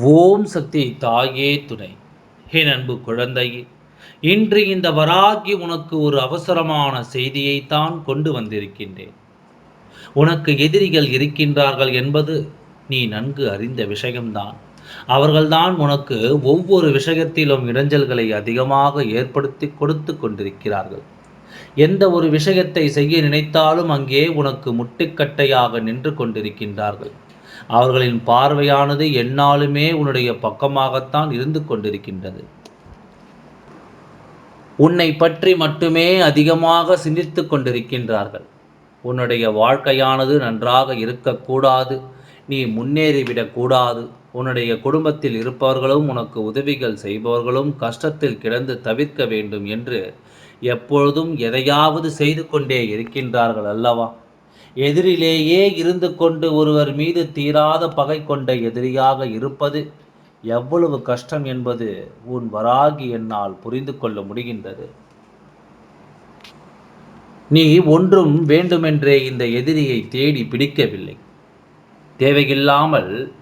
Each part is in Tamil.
ஓம் சக்தி தாயே துணை. என் அன்பு குழந்தையே இன்று இந்த வராகி உனக்கு ஒரு அவசரமான செய்தியை தான் கொண்டு வந்திருக்கின்றேன். உனக்கு எதிரிகள் இருக்கின்றார்கள் என்பது நீ நன்கு அறிந்த விஷயம்தான். அவர்கள்தான் உனக்கு ஒவ்வொரு விஷயத்திலும் இடைஞ்சல்களை அதிகமாக ஏற்படுத்தி கொடுத்து கொண்டிருக்கிறார்கள். எந்த ஒரு விஷயத்தை செய்ய நினைத்தாலும் அங்கே உனக்கு முட்டுக்கட்டையாக நின்று கொண்டிருக்கின்றார்கள். அவர்களின் பார்வையானது என்னாலுமே உன்னுடைய பக்கமாகத்தான் இருந்து கொண்டிருக்கின்றது. உன்னை பற்றி மட்டுமே அதிகமாக சிந்தித்து கொண்டிருக்கின்றார்கள். உன்னுடைய வாழ்க்கையானது நன்றாக இருக்கக்கூடாது. நீ முன்னேறிவிடக்கூடாது. உன்னுடைய குடும்பத்தில் இருப்பவர்களும் உனக்கு உதவிகள் செய்பவர்களும் கஷ்டத்தில் கிடந்து தவிர்க்க வேண்டும் என்று எப்பொழுதும் எதையாவது செய்து கொண்டே இருக்கின்றார்கள் அல்லவா? எதிரிலேயே இருந்து கொண்டு ஒருவர் மீது தீராத பகை கொண்ட எதிரியாக இருப்பது எவ்வளவு கஷ்டம் என்பது உன் வராகி என்னால் புரிந்து கொள்ள முடிகின்றது. நீ ஒன்றும் வேண்டுமென்றே இந்த எதிரியை தேடி பிடிக்கவில்லை. தேவையில்லாமல்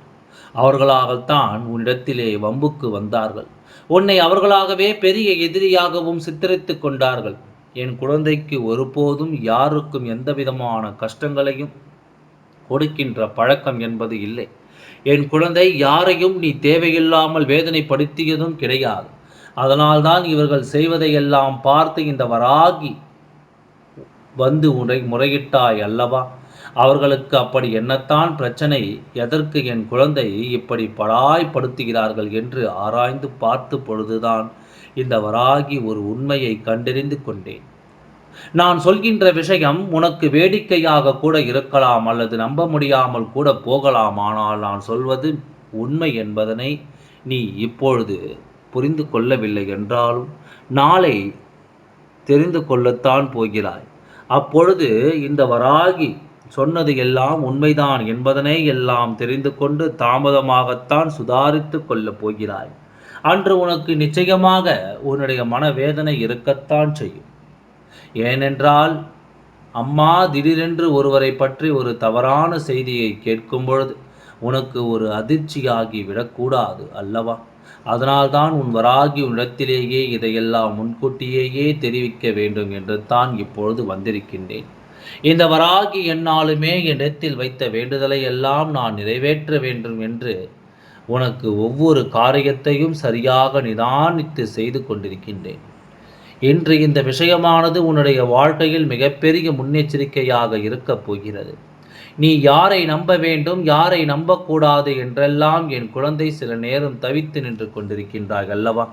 அவர்களாகத்தான் உன்னிடத்திலே வம்புக்கு வந்தார்கள். உன்னை அவர்களாகவே பெரிய எதிரியாகவும் சித்தரித்து கொண்டார்கள். என் குழந்தைக்கு ஒருபோதும் யாருக்கும் எந்த விதமான கஷ்டங்களையும் கொடுக்கின்ற பழக்கம் என்பது இல்லை. என் குழந்தை யாரையும் நீ தேவையில்லாமல் வேதனைப்படுத்தியதும் கிடையாது. அதனால்தான் இவர்கள் செய்வதையெல்லாம் பார்த்து இந்த வராகி வந்து முறை முறையிட்டாய் அல்லவா? அவர்களுக்கு அப்படி என்னத்தான் பிரச்சனை? எதற்கு என் குழந்தை இப்படி படாய்படுத்துகிறார்கள் என்று ஆராய்ந்து பார்த்து பொழுதுதான் இந்த வராகி ஒரு உண்மையை கண்டறிந்து கொண்டேன். நான் சொல்கின்ற விஷயம் உனக்கு வேடிக்கையாக கூட இருக்கலாம் அல்லது நம்ப முடியாமல் கூட போகலாம். ஆனால் நான் சொல்வது உண்மை என்பதனை நீ இப்பொழுது புரிந்து கொள்ளவில்லை என்றாலும் நாளை தெரிந்து கொள்ளத்தான் போகிறாய். அப்பொழுது இந்த வராகி சொன்னது எல்லாம் உண்மைதான் என்பதனை எல்லாம் தெரிந்து கொண்டு தாமதமாகத்தான் சுதாரித்து கொள்ளப் போகிறாய். அன்று உனக்கு நிச்சயமாக உன்னுடைய மனவேதனை இருக்கத்தான் செய்யும். ஏனென்றால் அம்மா திடீரென்று ஒருவரை பற்றி ஒரு தவறான செய்தியை கேட்கும் பொழுது உனக்கு ஒரு அதிர்ச்சியாகி விடக்கூடாது அல்லவா? அதனால்தான் உன் வராகி உன்னிடத்திலேயே இதையெல்லாம் முன்கூட்டியேயே தெரிவிக்க வேண்டும் என்று தான் இப்பொழுது வந்திருக்கின்றேன். இந்த வராகி என்னாலுமே என்னிடத்தில் வைத்த வேண்டுதலை எல்லாம் நான் நிறைவேற்ற வேண்டும் என்று உனக்கு ஒவ்வொரு காரியத்தையும் சரியாக நிதானித்து செய்து கொண்டிருக்கின்றேன். இன்று இந்த விஷயமானது உன்னுடைய வாழ்க்கையில் மிகப்பெரிய முன்னெச்சரிக்கையாக இருக்கப் போகிறது. நீ யாரை நம்ப வேண்டும் யாரை நம்பக்கூடாது என்றெல்லாம் என் குழந்தை சில நேரம் தவித்து நின்று கொண்டிருக்கின்றாய் அல்லவா?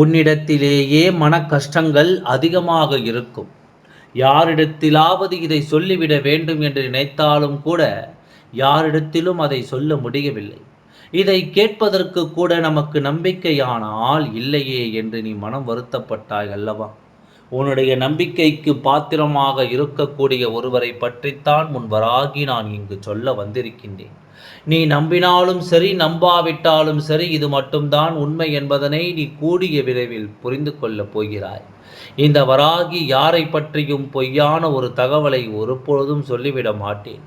உன்னிடத்திலேயே மன கஷ்டங்கள் அதிகமாக இருக்கும். யாரிடத்திலாவது இதை சொல்லிவிட வேண்டும் என்று நினைத்தாலும் கூட யாரிடத்திலும் அதை சொல்ல முடியவில்லை. இதை கேட்பதற்கு கூட நமக்கு நம்பிக்கையான ஆள் இல்லையே என்று நீ மனம் வருத்தப்பட்டாய் அல்லவா? உன்னுடைய நம்பிக்கைக்கு பாத்திரமாக இருக்கக்கூடிய ஒருவரை பற்றித்தான் முன்வராகி நான் இங்கு சொல்ல வந்திருக்கின்றேன். நீ நம்பினாலும் சரி நம்பாவிட்டாலும் சரி இது மட்டும்தான் உண்மை என்பதனை நீ கூடிய விரைவில் புரிந்து கொள்ளப் போகிறாய். இந்த வராகி யாரை பற்றியும் பொய்யான ஒரு தகவலை ஒருபொழுதும் சொல்லிவிட மாட்டேன்.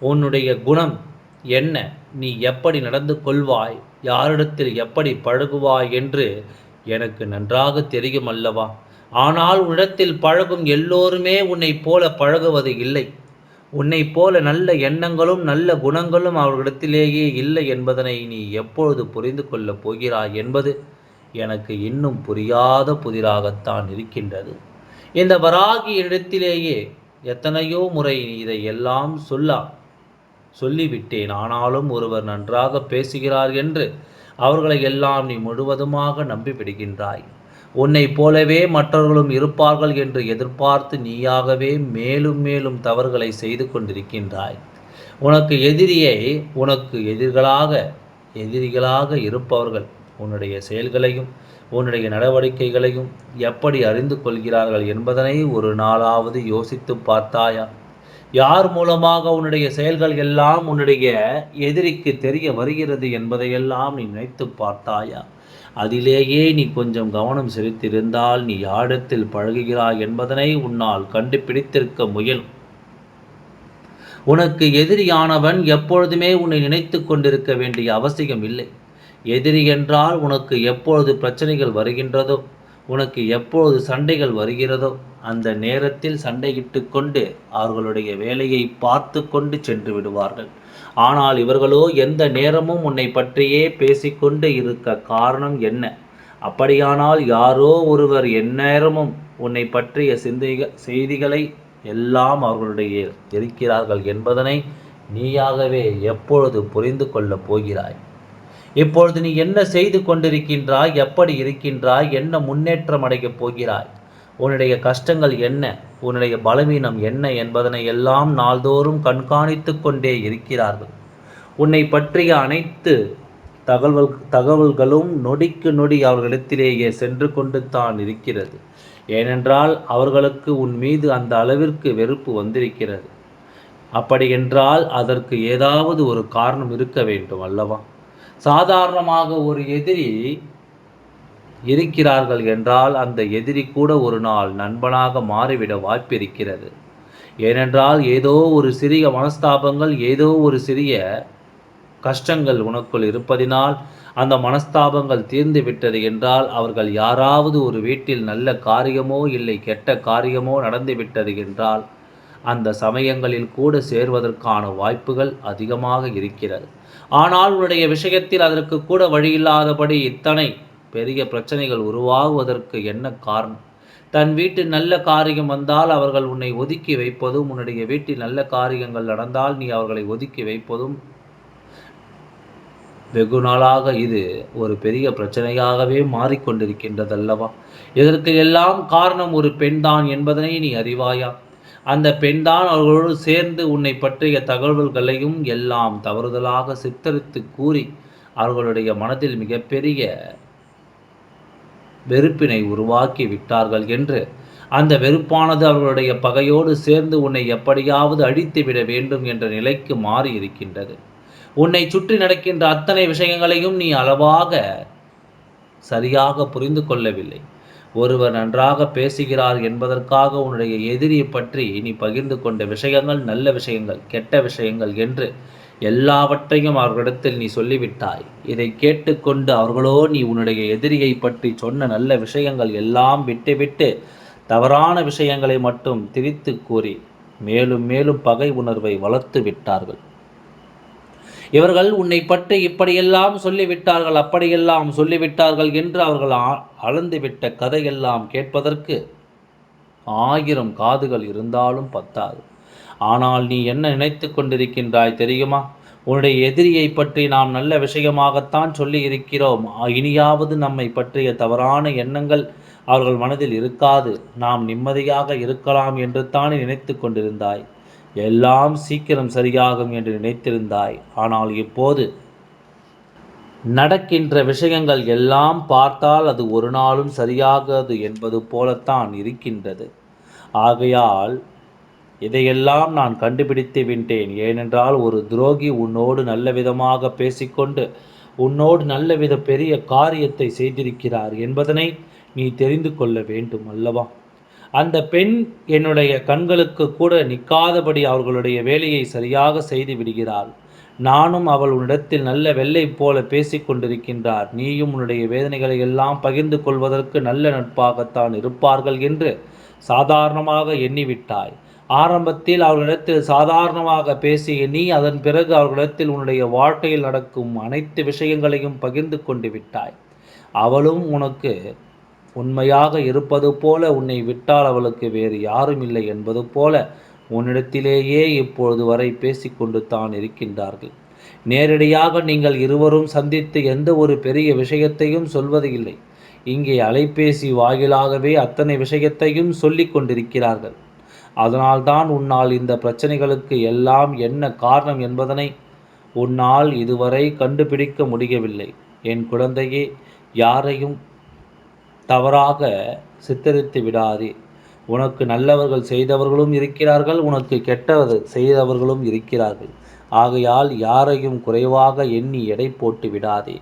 உன்னுடைய குணம் என்ன நீ எப்படி நடந்து கொள்வாய்? யாரிடத்தில் எப்படி பழகுவாய் என்று எனக்கு நன்றாக தெரியும் அல்லவா? ஆனால் உன்னிடத்தில் பழகும் எல்லோருமே உன்னை போல பழகுவது இல்லை. உன்னை போல நல்ல எண்ணங்களும் நல்ல குணங்களும் அவர்களிடத்திலேயே இல்லை என்பதனை நீ எப்பொழுது புரிந்து கொள்ளப் போகிறாய் என்பது எனக்கு இன்னும் புரியாத புதிராகத்தான் இருக்கின்றது. இந்த வராகி இடத்திலேயே எத்தனையோ முறை நீ இதை எல்லாம் சொல்லா. சொல்லிவிட்டேன். ஆனாலும் ஒருவர் நன்றாக பேசுகிறார் என்று அவர்களை எல்லாம் நீ முழுவதுமாக நம்பிவிடுகின்றாய். உன்னை போலவே மற்றவர்களும் இருப்பார்கள் என்று எதிர்பார்த்து நீயாகவே மேலும் மேலும் தவறுகளை செய்து கொண்டிருக்கின்றாய். உனக்கு எதிரியை உனக்கு எதிர்களாக எதிரிகளாக இருப்பவர்கள் உன்னுடைய செயல்களையும் உன்னுடைய நடவடிக்கைகளையும் எப்படி அறிந்து கொள்கிறார்கள் என்பதனை ஒரு நாளாவது யோசித்து பார்த்தாயா? யார் மூலமாக உன்னுடைய செயல்கள் எல்லாம் உன்னுடைய எதிரிக்கு தெரிய வருகிறது என்பதையெல்லாம் நீ நினைத்து பார்த்தாயா? அதிலேயே நீ கொஞ்சம் கவனம் செலுத்தியிருந்தால் நீ யாரிடத்தில் பழகுகிறாய் என்பதனை உன்னால் கண்டுபிடித்திருக்க முயலும். உனக்கு எதிரியானவன் எப்பொழுதுமே உன்னை நினைத்து கொண்டிருக்க வேண்டிய அவசியம் இல்லை எதிரி என்றால் உனக்கு எப்பொழுது பிரச்சனைகள் வருகின்றதோ உனக்கு எப்பொழுது சண்டைகள் வருகிறதோ அந்த நேரத்தில் சண்டையிட்டு கொண்டு அவர்களுடைய வேலையை பார்த்து கொண்டு சென்று விடுவார்கள். ஆனால் இவர்களோ எந்த நேரமும் உன்னை பற்றியே பேசிக்கொண்டு இருக்க காரணம் என்ன? அப்படியானால் யாரோ ஒருவர் எந்நேரமும் உன்னை பற்றிய சிந்தைக செய்திகளை எல்லாம் அவர்களுடைய இருக்கிறார்கள் என்பதனை நீயாகவே எப்பொழுது புரிந்து கொள்ளப் போகிறாய்? இப்பொழுது நீ என்ன செய்து கொண்டிருக்கின்றாய் எப்படி இருக்கின்றாய் என்ன முன்னேற்றம் அடையப் போகிறாய்? உன்னுடைய கஷ்டங்கள் என்ன? உன்னுடைய பலவீனம் என்ன என்பதனை எல்லாம் நாள்தோறும் கண்காணித்து கொண்டே இருக்கிறார்கள். உன்னை பற்றிய அனைத்து தகவல் தகவல்களும் நொடிக்கு நொடி அவர்களிடத்திலேயே சென்று கொண்டு தான் இருக்கிறது. ஏனென்றால் அவர்களுக்கு உன் மீது அந்த அளவிற்கு வெறுப்பு வந்திருக்கிறது. அப்படியென்றால் அதற்கு ஏதாவது ஒரு காரணம் இருக்க வேண்டும் அல்லவா? சாதாரணமாக ஒரு எதிரி இருக்கிறார்கள் என்றால் அந்த எதிரி கூட ஒரு நாள் நண்பனாக மாறிவிட வாய்ப்பிருக்கிறது. ஏனென்றால் ஏதோ ஒரு சிறிய மனஸ்தாபங்கள் ஏதோ ஒரு சிறிய கஷ்டங்கள் உனக்குள் இருப்பதினால் அந்த மனஸ்தாபங்கள் தீர்ந்து விட்டது என்றால் அவர்கள் யாராவது ஒரு வீட்டில் நல்ல காரியமோ இல்லை கெட்ட காரியமோ நடந்து விட்டது என்றால் அந்த சமயங்களில் கூட சேர்வதற்கான வாய்ப்புகள் அதிகமாக இருக்கிறது. ஆனால் உன்னுடைய விஷயத்தில் அதற்கு கூட வழியில்லாதபடி இத்தனை பெரிய பிரச்சனைகள் உருவாகுவதற்கு என்ன காரணம்? தன் வீட்டில் நல்ல காரியம் வந்தால் அவர்கள் உன்னை ஒதுக்கி வைப்பதும் உன்னுடைய வீட்டில் நல்ல காரியங்கள் நடந்தால் நீ அவர்களை ஒதுக்கி வைப்பதும். வெகு நாளாக இது ஒரு பெரிய பிரச்சனையாகவே மாறிக்கொண்டிருக்கின்றதல்லவா? இதற்கு எல்லாம் காரணம் ஒரு பெண்தான் என்பதனை நீ அறிவாயா? அந்த பெண்தான் அவர்களோடு சேர்ந்து உன்னை பற்றிய தகவல்களையும் எல்லாம் தவறுதலாக சித்தரித்து கூறி அவர்களுடைய மனதில் மிகப்பெரிய வெறுப்பினை உருவாக்கி விட்டார்கள் என்று அந்த வெறுப்பானது அவர்களுடைய பகையோடு சேர்ந்து உன்னை எப்படியாவது அழித்து விட வேண்டும் என்ற நிலைக்கு மாறி இருக்கின்றது உன்னை சுற்றி நடக்கின்ற அத்தனை விஷயங்களையும் நீ அளவாக சரியாக புரிந்து கொள்ளவில்லை. ஒருவர் நன்றாக பேசுகிறார் என்பதற்காக உன்னுடைய எதிரியை பற்றி நீ பகிர்ந்து கொண்ட விஷயங்கள் நல்ல விஷயங்கள் கெட்ட விஷயங்கள் என்று எல்லாவற்றையும் அவர்களிடத்தில் நீ சொல்லிவிட்டாய். இதை கேட்டுக்கொண்டு அவர்களோ நீ உன்னுடைய எதிரியை பற்றி சொன்ன நல்ல விஷயங்கள் எல்லாம் விட்டுவிட்டு தவறான விஷயங்களை மட்டும் திரித்து கூறி மேலும் மேலும் பகை உணர்வை வளர்த்து விட்டார்கள் இவர்கள் உன்னை பற்றி இப்படியெல்லாம் சொல்லிவிட்டார்கள் அப்படியெல்லாம் சொல்லிவிட்டார்கள் என்று அவர்கள் அளந்துவிட்ட கதையெல்லாம் கேட்பதற்கு ஆயிரம் காதுகள் இருந்தாலும் பத்தாது. ஆனால் நீ என்ன நினைத்து கொண்டிருக்கின்றாய் தெரியுமா? உன்னுடைய எதிரியை பற்றி நாம் நல்ல விஷயமாகத்தான் சொல்லி இருக்கிறோம் இனியாவது நம்மை பற்றிய தவறான எண்ணங்கள் அவர்கள் மனதில் இருக்காது. நாம் நிம்மதியாக இருக்கலாம் என்று தான் நினைத்து கொண்டிருந்தாய். எல்லாம் சீக்கிரம் சரியாகும் என்று நினைத்திருந்தாய். ஆனால் இப்போது நடக்கின்ற விஷயங்கள் எல்லாம் பார்த்தால் அது ஒரு நாளும் சரியாகாது என்பது போலத்தான் இருக்கின்றது. ஆகையால் இதையெல்லாம் நான் கண்டுபிடித்து விட்டேன். ஏனென்றால் ஒரு துரோகி உன்னோடு நல்ல விதமாக பேசிக்கொண்டு உன்னோடு நல்லவித பெரிய காரியத்தை செய்திருக்கிறார் என்பதனை நீ தெரிந்து கொள்ள வேண்டும் அல்லவா? அந்த பெண் என்னுடைய கண்களுக்கு கூட நிற்காதபடி அவர்களுடைய வேலையை சரியாக செய்து விடுகிறாள். நானும் அவள் உன்னிடத்தில் நல்ல வெள்ளை போல பேசிக்கொண்டிருக்கின்றார் நீயும் உன்னுடைய வேதனைகளை எல்லாம் பகிர்ந்து கொள்வதற்கு நல்ல நட்பாகத்தான் இருப்பார்கள் என்று சாதாரணமாக எண்ணிவிட்டாய். ஆரம்பத்தில் அவர்களிடத்தில் சாதாரணமாக பேசிய நீ அதன் பிறகு அவர்களிடத்தில் உன்னுடைய வாழ்க்கையில் நடக்கும் அனைத்து விஷயங்களையும் பகிர்ந்து கொண்டு விட்டாய். அவளும் உனக்கு உண்மையாக இருப்பது போல உன்னை விட்டால் அவளுக்கு வேறு யாரும் இல்லை என்பது போல உன்னிடத்திலேயே இப்பொழுது வரை பேசிக்கொண்டு தான் இருக்கின்றார்கள். நேரடியாக நீங்கள் இருவரும் சந்தித்து எந்த ஒரு பெரிய விஷயத்தையும் சொல்வது இல்லை. இங்கே அலைபேசி வாயிலாகவே அத்தனை விஷயத்தையும் சொல்லி கொண்டிருக்கிறார்கள். அதனால்தான் உன்னால் இந்த பிரச்சனைகளுக்கு எல்லாம் என்ன காரணம் என்பதனை உன்னால் இதுவரை கண்டுபிடிக்க முடியவில்லை. என் குழந்தையே யாரையும் தவறாக சித்தரித்து விடாதே. உனக்கு நல்லவர்கள் செய்தவர்களும் இருக்கிறார்கள் உனக்கு கெட்டவர் செய்தவர்களும் இருக்கிறார்கள். ஆகையால் யாரையும் குறைவாக எண்ணி எடை போட்டு விடாதே.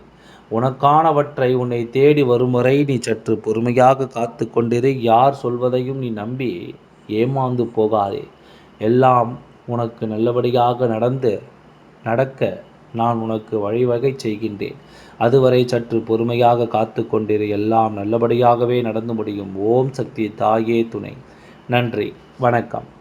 உனக்கானவற்றை உன்னை தேடி வரும் வரை நீ சற்று பொறுமையாக காத்து கொண்டிரு. யார் சொல்வதையும் நீ நம்பி ஏமாந்து போகாதே. எல்லாம் உனக்கு நல்லபடியாக நடந்து நடக்க நான் உனக்கு வழிவகை செய்கின்றேன். அதுவரை சற்று பொறுமையாக காத்து கொண்டிரு எல்லாம் நல்லபடியாகவே நடந்து முடியும். ஓம் சக்தி தாயே துணை. நன்றி. வணக்கம்.